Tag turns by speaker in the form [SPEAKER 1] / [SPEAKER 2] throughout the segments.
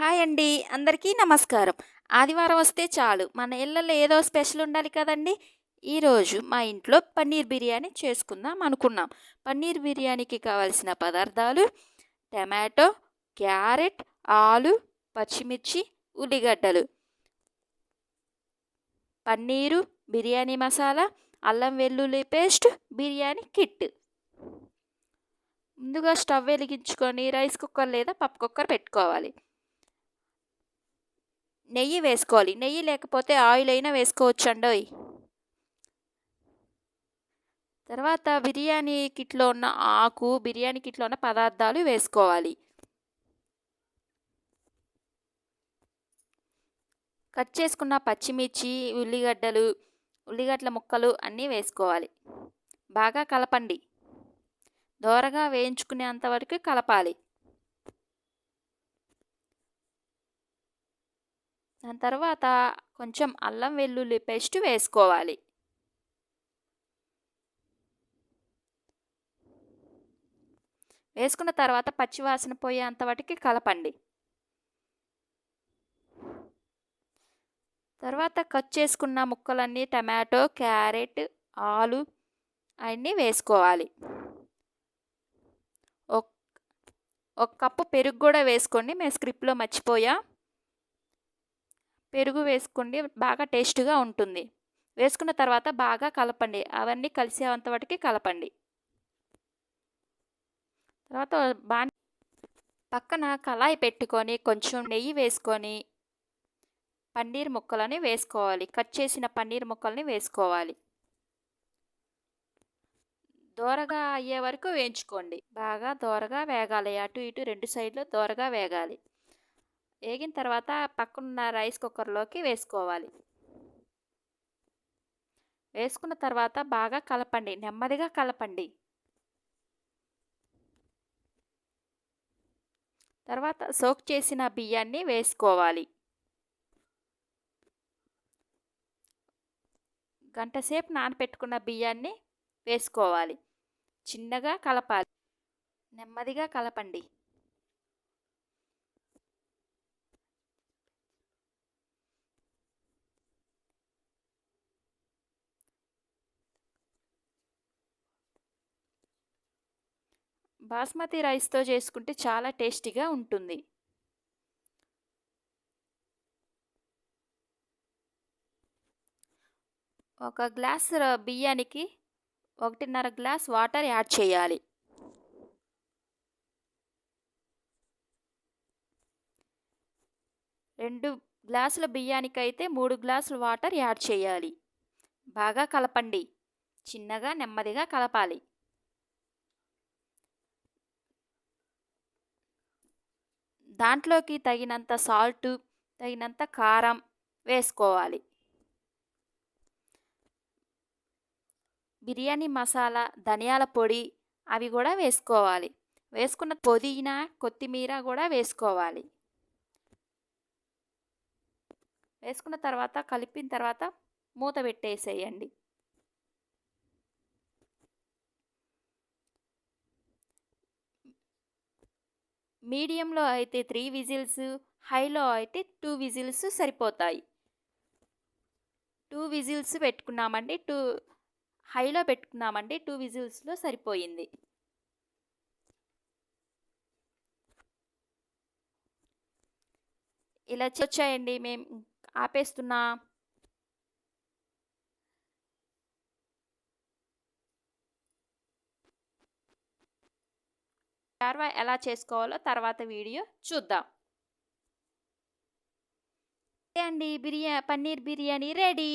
[SPEAKER 1] Hi అండి. అందరికీ నమస్కారం. ఆదివారం వస్తే చాలు. మన ఇళ్ళల్లో ఏదో స్పెషల్ ఉండాలి కదండి. ఈరోజు మా ఇంట్లో పన్నీర్ బిర్యానీ చేసుకుందాం అనుకున్నాం. పన్నీర్ బిర్యానీకి కావాల్సిన పదార్థాలు టమాటో క్యారెట్ ఆలు పచ్చిమిర్చి ఉల్లిగడ్డలు. పన్నీరు బిర్యానీ మసాలా అల్లం వెల్లుల్లి పేస్ట్ బిర్యానీ కిట్. ముందుగా స్టవ్ వెలిగించుకొని రైస్ కుక్కర్ లేదా పప్పు కుక్కర్ పెట్టుకోవాలి. నెయ్యి వేసుకోవాలి. నెయ్యి లేకపోతే ఆయిల్ అయినా వేసుకోవచ్చు అండోయ్ తర్వాత బిర్యానీ కిట్లో ఉన్న ఆకు బిర్యానీ కిట్లో ఉన్న పదార్థాలు వేసుకోవాలి. కట్ చేసుకున్న పచ్చిమిర్చి ఉల్లిగడ్డలు ఉల్లిగడ్డల ముక్కలు అన్నీ వేసుకోవాలి. బాగా కలపండి. దోరగా వేయించుకునేంత వరకు కలపాలి. దాని తర్వాత కొంచెం అల్లం వెల్లుల్లి పేస్ట్ వేసుకోవాలి. వేసుకున్న తర్వాత పచ్చివాసన పోయేంత వాటికి కలపండి. తర్వాత కట్ చేసుకున్న ముక్కలన్నీ టమాటో క్యారెట్ ఆలు అవన్నీ వేసుకోవాలి. ఒక కప్పు పెరుగు కూడా వేసుకోండి. మేము స్క్రిప్ట్లో మర్చిపోయా. పెరుగు వేసుకోండి బాగా టేస్ట్గా ఉంటుంది. వేసుకున్న తర్వాత బాగా కలపండి. అవన్నీ కలిసేంత వాటికి కలపండి. తర్వాత బా పక్కన కళాయి పెట్టుకొని కొంచెం నెయ్యి వేసుకొని పన్నీర్ ముక్కలని వేసుకోవాలి. కట్ చేసిన పన్నీర్ ముక్కల్ని వేసుకోవాలి. దోరగా అయ్యే వరకు వేయించుకోండి. బాగా దోరగా వేగాలి. అటు ఇటు రెండు సైడ్లు దోరగా వేగాలి. వేగిన తర్వాత పక్కనున్న రైస్ కుక్కర్లోకి వేసుకోవాలి. వేసుకున్న తర్వాత బాగా కలపండి నెమ్మదిగా కలపండి. తర్వాత సోక్ చేసిన బియ్యాన్ని వేసుకోవాలి. గంట సేపు నానపెట్టుకున్న బియ్యాన్ని వేసుకోవాలి. చిన్నగా కలపాలి. నెమ్మదిగా కలపండి. బాస్మతి రైస్తో చేసుకుంటే చాలా టేస్టీగా ఉంటుంది. ఒక గ్లాస్ బియ్యానికి ఒకటిన్నర గ్లాస్ వాటర్ యాడ్ చేయాలి. రెండు గ్లాసుల బియ్యానికైతే మూడు గ్లాసుల వాటర్ యాడ్ చేయాలి. బాగా కలపండి. చిన్నగా నెమ్మదిగా కలపాలి. దాంట్లోకి తగినంత సాల్ట్ తగినంత కారం వేసుకోవాలి. బిర్యానీ మసాలా ధనియాల పొడి అవి కూడా వేసుకోవాలి. వేసుకున్న పుదీనా కొత్తిమీర కూడా వేసుకోవాలి. వేసుకున్న తర్వాత కలిపిన తర్వాత మూత పెట్టేసేయండి. మీడియంలో అయితే త్రీ విజిల్స్ హైలో అయితే టూ విజిల్స్ సరిపోతాయి. టూ విజిల్స్ పెట్టుకున్నామండి టూ హైలో పెట్టుకున్నామండి టూ విజిల్స్లో సరిపోయింది. ఇలా వచ్చాయండి. మేము ఆపేస్తున్నా షార్వా ఎలా చేసుకోవాలో తర్వాత వీడియో చూద్దాం. అండి బిర్యా పన్నీర్ బిర్యానీ రెడీ?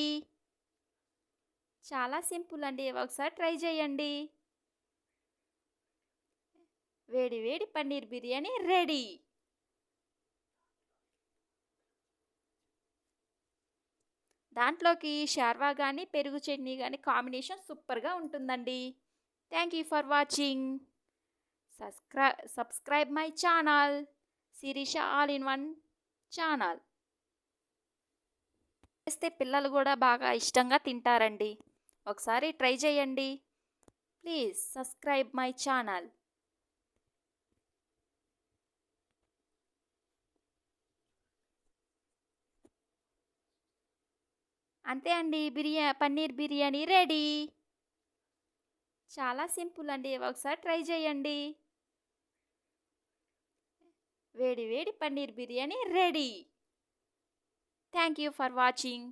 [SPEAKER 1] చాలా సింపుల్ అండి ఒకసారి ట్రై చేయండి. వేడి వేడి పన్నీర్ బిర్యానీ రెడీ. దాంట్లోకి షార్వా కానీ పెరుగు చట్నీ కానీ కాంబినేషన్ సూపర్గా ఉంటుందండి. Thank you for watching. Subscribe subscribe my channel Sirisha all in one channel చేస్తే పిల్లలు కూడా బాగా ఇష్టంగా తింటారండి. ఒకసారి ట్రై చేయండి. ప్లీజ్ సబ్స్క్రైబ్ మై ఛానల్ అంతే అండి. బిర్యా పన్నీర్ బిర్యానీ రెడీ. చాలా సింపుల్ అండి. ఒకసారి ట్రై చేయండి. వేడి వేడి paneer biryani ready. Thank you for watching